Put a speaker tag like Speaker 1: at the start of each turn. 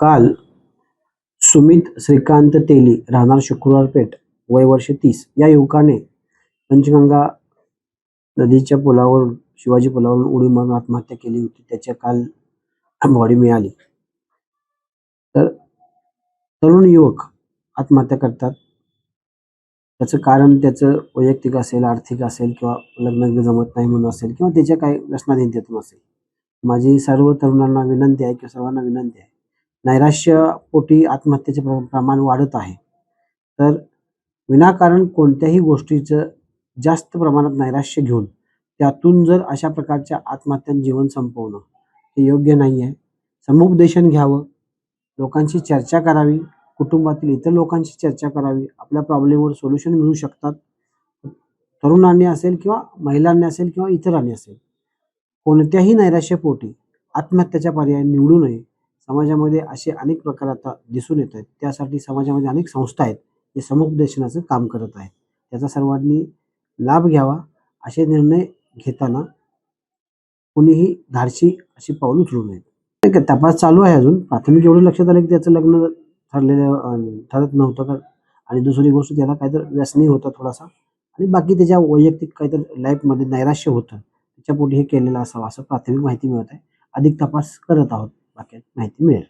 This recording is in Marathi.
Speaker 1: काल सुमित श्रीकांत तेली राहणार शुक्रवार पेठ वय वर्ष तीस. या युवकाने पंचगंगा नदीच्या पुलावर शिवाजी पुलावरून उडी मारून आत्महत्या केली होती. त्याच्या काल बॉडी मिळाली. तर तरुण युवक आत्महत्या करतात. त्याचं कारण त्याचं वैयक्तिक असेल आर्थिक असेल किंवा लग्न जमत नाही म्हणून असेल किंवा त्याच्या काही व्यसनाधीनतेतून असेल. माझी सर्व तरुणांना विनंती आहे किंवा सर्वांना विनंती आहे नैराश्य पोटी आत्महत्येचे प्र- प्रमाण वाढत आहे. तर विनाकारण कोणत्याही गोष्टीचं जास्त प्रमाणात नैराश्य घेऊन त्यातून जर अशा प्रकारच्या आत्महत्यां जीवन संपवणं हे योग्य नाही आहे समुपदेशन घ्यावं लोकांशी चर्चा करावी कुटुंबातील इतर लोकांशी चर्चा करावी आपल्या प्रॉब्लेमवर सोल्युशन मिळू शकतात. तरुणांनी असेल किंवा महिलांनी असेल किंवा इतरांनी असेल कोणत्याही नैराश्यपोटी आत्महत्याचा पर्याय निवडू नये. समाजामध्ये असे अनेक प्रकार आता दिसून येत आहेत. त्यासाठी समाजामध्ये अनेक संस्था आहेत जे समुपदेशनाचं काम करत आहेत. त्याचा सर्वांनी लाभ घ्यावा असे निर्णय घेताना कुणीही धाडशी अशी पाऊल उचलू नयेत तपास चालू आहे अजून. प्राथमिक एवढं लक्षात आलं की त्याचं लग्न ठरलेलं ठरत नव्हतं का? आणि दुसरी गोष्ट त्याला काहीतरी व्यसनी होता थोडासा. आणि बाकी त्याच्या वैयक्तिक काहीतरी लाईफमध्ये नैराश्य होतं. त्याच्यापोटी हे केलेलं असावं असं प्राथमिक माहिती मिळत आहे. अधिक तपास करत आहोत. माहिती मिळेल